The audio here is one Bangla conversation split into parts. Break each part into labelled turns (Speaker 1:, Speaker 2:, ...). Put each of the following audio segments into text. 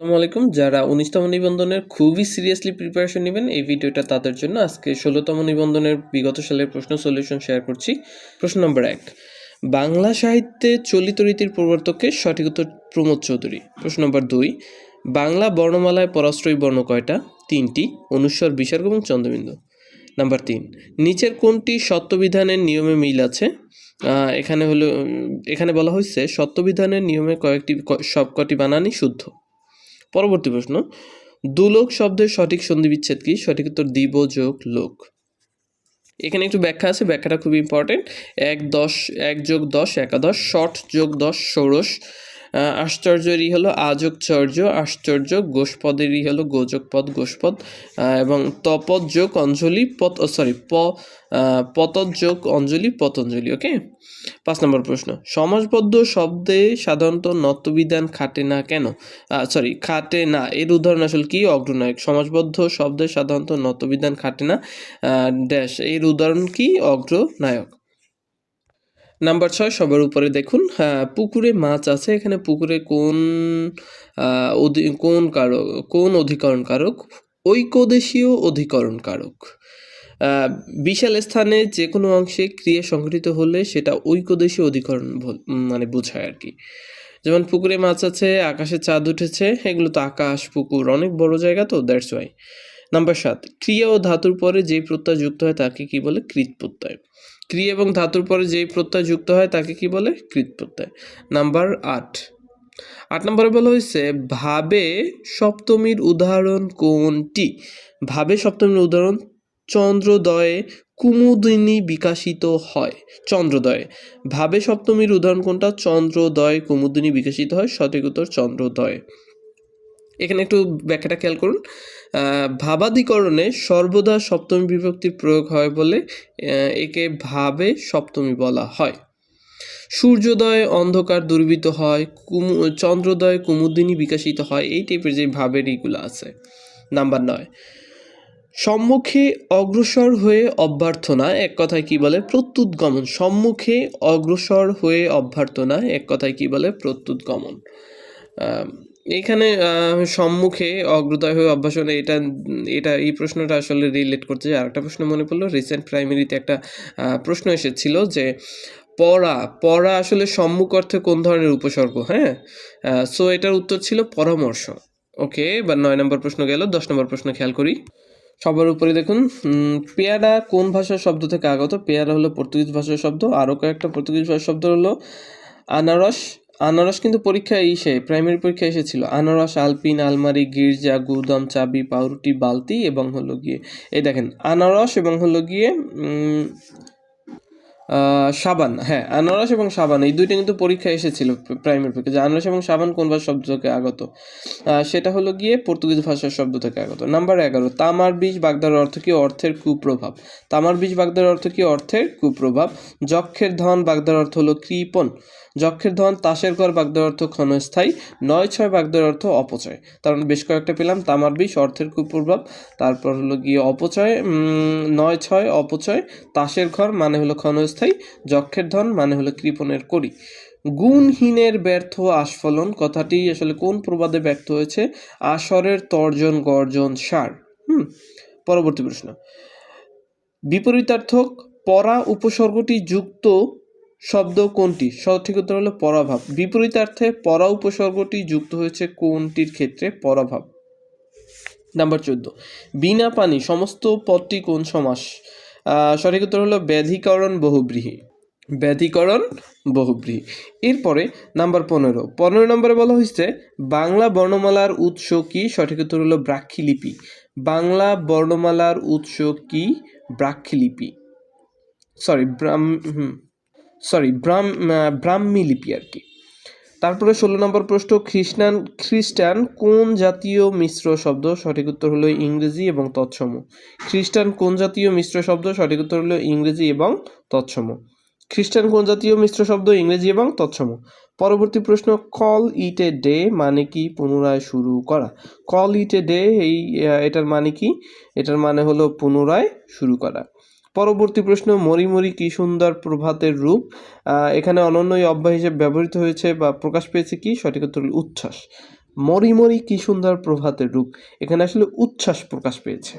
Speaker 1: আসসালামু আলাইকুম। যারা উনিশতম নিবন্ধনের খুবই সিরিয়াসলি প্রিপারেশন নেবেন, এই ভিডিওটা তাদের জন্য আজকে ষোলোতম নিবন্ধনের বিগত সালের প্রশ্ন সলিউশন শেয়ার করছি। প্রশ্ন নম্বর এক, বাংলা সাহিত্যে চলিত রীতির প্রবর্তককে সঠিক উত্তর প্রমোদ চৌধুরী। প্রশ্ন নম্বর দুই, বাংলা বর্ণমালায় পরাশ্রয়ী বর্ণ কয়টা? তিনটি, অনুস্বর, বিসর্গ এবং চন্দ্রবিন্দু। নাম্বার তিন, নিচের কোনটি সত্যবিধানের নিয়মে মিল আছে? এখানে হলো, এখানে বলা হয়েছে সত্যবিধানের নিয়মে কয়েকটি সবকটি বানানই শুদ্ধ। পরবর্তী প্রশ্ন দুলোক শব্দের সঠিক সন্ধিবিচ্ছেদ কি? সঠিক উত্তর দিব যোগ লোক। এখানে একটু ব্যাখ্যা আছে, ব্যাখ্যাটা খুব ইম্পর্টেন্ট এক দশ, এক যোগ দশ, একাদশ, ষট যোগ দশ, ষোড়শ। আশ্চর্যেরই হলো আযোগ চর্য আশ্চর্য গোষ্পদেরই হলো গোযোগ পদ গোষ্পদ এবং তপদ যোগ অঞ্জলি পত সরি প আহ, পতদ যোগ অঞ্জলি পতঞ্জলি ওকে পাঁচ নম্বর প্রশ্ন। সমাজবদ্ধ শব্দে সাধারণত নত্যবিধান খাটে না কেন? সরি খাটে না। এর উদাহরণ আসলে কি? অগ্রনায়ক। সমাজবদ্ধ শব্দে সাধারণত নত্যবিধান খাটে না। ড্যাশ এর উদাহরণ কি? অগ্রনায়ক। নাম্বার ছয় সবার উপরে দেখুন। হ্যাঁ, পুকুরে মাছ আছে। এখানে পুকুরে কোন কোন কারক কোন অধিকরণ কারক? ঐকদেশীয় অধিকরণ কারক। বিশাল স্থানে যে কোনো অংশে ক্রিয়া সংঘটিত হলে সেটা ঐকদেশীয় অধিকরণ মানে বোঝায় আর কি। যেমন পুকুরে মাছ আছে আকাশে চাঁদ উঠেছে এগুলো তো আকাশ পুকুর অনেক বড় জায়গা তো দ্যাটস ওয়াই নাম্বার সাত, ক্রিয়া ও ধাতুর পরে যেই প্রত্যয় যুক্ত হয় তাকে কি বলে? কৃত প্রত্যয় ক্রিয়া এবং ধাতুর পরে যেই প্রত্যয় যুক্ত হয় তাকে কি বলে? কৃত প্রত্যয় নাম্বার আট আট নম্বরে বলা হয়েছে, ভাবে সপ্তমীর উদাহরণ কোনটি? ভাবে সপ্তমীর উদাহরণ, চন্দ্রোদয়ে কুমুদিনী বিকাশিত হয়। চন্দ্রোদয়ে। ভাবে সপ্তমীর উদাহরণ কোনটা? চন্দ্রোদয় কুমুদিনী বিকশিত হয়। সঠিক উত্তর, চন্দ্রোদয়। এখানে একটু ব্যাখ্যাটা খেয়াল করুন। আহ, ভাবাদিকরণে সর্বদা সপ্তমী বিভক্তির প্রয়োগ হয় বলে একে ভাবে সপ্তমী বলা হয়। সূর্যোদয় অন্ধকার দুর্বৃত হয় কুমু চন্দ্রোদয় কুমুদিনী বিকাশিত হয় এই টাইপের যে ভাবের এইগুলো আছে। নাম্বার নয়। সম্মুখে অগ্রসর হয়ে অভ্যর্থনা এক কথায় কি বলে? প্রত্যুৎগমন সম্মুখে অগ্রসর হয়ে অভ্যর্থনা এক কথায় কি বলে? প্রত্যুৎগমন এখানে সম্মুখে অগ্রদয় হয়ে অভ্যাসনা এটা এটা, এই প্রশ্নটা আসলে রিলেট করতে আর একটা প্রশ্ন মনে পড়ল রিসেন্ট প্রাইমারিতে একটা প্রশ্ন এসেছিল যে, পড়া পড়া আসলে সম্মুখ অর্থে কোন ধরনের উপসর্গ? হ্যাঁ? সো এটার উত্তর ছিল পরামর্শ। ওকে বা নয় নম্বর প্রশ্ন গেল, দশ নম্বর প্রশ্ন খেয়াল করি। সবার উপরে দেখুন পেয়ারা কোন ভাষার শব্দ থেকে আগত? পেয়ারা হলো পর্তুগিজ ভাষার শব্দ, আরও কয়েকটা পর্তুগিজ ভাষার শব্দ হলো আনারস আনারস কিন্তু পরীক্ষায় ইসে প্রাইমারি পরীক্ষা এসেছিল। আনারস, আলপিন, আলমারি, গির্জা, গুদম, চাবি, পাউরুটি, বালতি এবং হলো গিয়ে, এই দেখেন, আনারস এবং হলো গিয়ে সাবান হ্যাঁ আনারস এবং সাবান, এই দুইটা কিন্তু পরীক্ষায় এসেছিল প্রাইমারি পরীক্ষা। যে আনারস এবং সাবান কোন ভাষার শব্দ থেকে আগত? সেটা হলো গিয়ে পর্তুগিজ ভাষার শব্দ থেকে আগত। নাম্বার এগারো, তামার বীজ বাগদার অর্থ কি? অর্থের কুপ্রভাব। তামার বীজ বাগদার অর্থ কি? অর্থের কুপ্রভাব। যক্ষের ধন বাগদার অর্থ হলো কৃপণ। যক্ষের ধন তাসের ঘর বাগদার অর্থ ক্ষণস্থায়ী। নয় ছয় বাগদার অর্থ অপচয়। তার মানে বেশ কয়েকটা পেলাম। তামার বিষ অর্থের কুপ্রভাব। তারপর হলো গিয়ে অপচয়। নয় ছয় অপচয়। তাসের ঘর মানে হলো ক্ষণস্থায়ী। যক্ষের ধন মানে হলো কৃপণের করি গুণহীনের ব্যর্থ আস্ফলন, কথাটি আসলে কোন প্রবাদে ব্যক্ত হয়েছে? আসরের তর্জন, গর্জন, সার। হুম, পরবর্তী প্রশ্ন। বিপরীতার্থক, পরা উপসর্গটি যুক্ত শব্দ কোনটি? সঠিক উত্তর হলো পরাভাব। বিপরীতার্থে পরা উপসর্গটি যুক্ত হয়েছে কোনটির ক্ষেত্রে? পরাভাব। নাম্বার চোদ্দ। বিনা পানি, সমস্ত পদটি কোন সমাস? সঠিক উত্তর হলো ব্যাধিকরণ বহুব্রীহি। ব্যাধিকরণ বহুব্রীহি। এরপরে নাম্বার পনেরো। পনেরো নম্বরে বলা হয়েছে বাংলা বর্ণমালার উৎস কি? সঠিক উত্তর হলো ব্রাক্ষিলিপি বাংলা বর্ণমালার উৎস কি? ব্রাক্ষিলিপি সরি ব্রাহ্ম হুম। সরি ব্রাহ্ম আহ, ব্রাহ্মী লিপি আর কি। তারপরে ষোলো নম্বর প্রশ্ন, খ্রিস্টান খ্রিস্টান কোন জাতীয় মিশ্র শব্দ? সঠিক উত্তর হলো ইংরেজি এবং তৎসম। খ্রিস্টান কোন জাতীয় মিশ্র শব্দ? সঠিক উত্তর হলো ইংরেজি এবং তৎসম। খ্রিস্টান কোন জাতীয় মিশ্র শব্দ? ইংরেজি এবং তৎসম। পরবর্তী প্রশ্ন কল ইট এ ডে মানে কি? পুনরায় শুরু করা। কল ইট এ ডে এই এটার মানে কি? এটার মানে হলো পুনরায় শুরু করা। পরবর্তী প্রশ্ন মরিমরি কি সুন্দর প্রভাতের রূপ? এখানে অনন্যই অব্যয় হিসেবে ব্যবহৃত হয়েছে বা প্রকাশ পেয়েছে কি? সঠিক উত্তর উচ্ছ্বাস। মরি মরি কি সুন্দর প্রভাতের রূপ? এখানে আসলে উচ্ছ্বাস প্রকাশ পেয়েছে।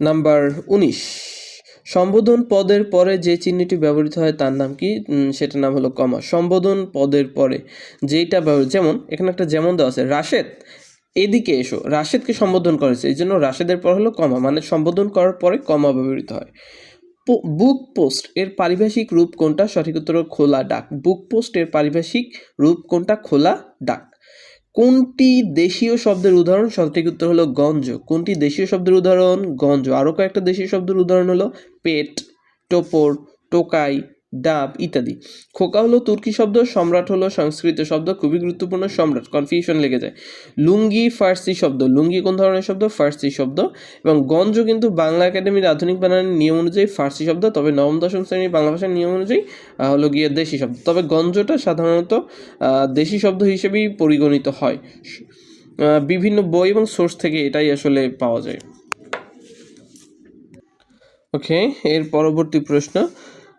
Speaker 1: নাম্বার উনিশ। সম্বোধন পদের পরে যে চিহ্নটি ব্যবহৃত হয় তার নাম কি? সেটার নাম হলো কমা। সম্বোধন পদের পরে যেটা ব্যবহৃত যেমন, এখানে একটা যেমন দেওয়া আছে, রাশেদ। এদিকে এসো, রাশেদকে সম্বোধন করেছে এই জন্য রাশেদের পর হলো কমা মানে সম্বোধন করার পরে কমা ব্যবহৃত হয়। বুক পোস্ট এর পারিভাষিক রূপ কোনটা? সঠিক উত্তর খোলা ডাক। বুক পোস্ট এর পারিভাষিক রূপ কোনটা? খোলা ডাক। কোনটি দেশীয় শব্দের উদাহরণ? সঠিক উত্তর হলো গঞ্জ। কোনটি দেশীয় শব্দের উদাহরণ? গঞ্জ। আরও কয়েকটা দেশীয় শব্দের উদাহরণ হলো পেট, টোপর, টোকাই ডাব ইত্যাদি। খোকা হলো তুর্কি শব্দ, সম্রাট হলো সংস্কৃত শব্দ, খুবই গুরুত্বপূর্ণ সম্রাট কনফিউশন লেগে যায়। লুঙ্গি ফার্সি শব্দ, লুঙ্গি কোন ধরনের শব্দ? ফার্সি শব্দ। এবং গঞ্জ কিন্তু বাংলা একাডেমির আধুনিক বানানের নিয়ম অনুযায়ী ফার্সি শব্দ, তবে নবম, দশম শ্রেণির বাংলা ভাষার নিয়ম অনুযায়ী হলো গিয়ে দেশি শব্দ। তবে গঞ্জটা সাধারণত দেশি শব্দ হিসেবেই পরিগণিত হয়। বিভিন্ন বই এবং সোর্স থেকে এটাই আসলে পাওয়া যায়। ওকে এর পরবর্তী প্রশ্ন।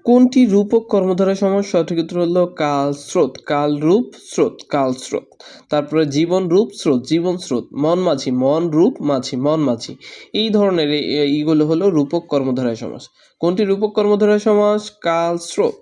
Speaker 1: কোনটি রূপক কর্মধারা সমাজ সঠিক উত্তর হলো কাল স্রোত, কাল রূপ, স্রোত, কাল স্রোত। তারপরে জীবন রূপ, স্রোত, জীবন স্রোত, মন মাঝি, মন রূপ, মাঝি, মন মাঝি। এই ধরনের এইগুলো হলো রূপক কর্মধারায় সমাস। কোনটি রূপক কর্মধারায় সমাস? কাল স্রোত।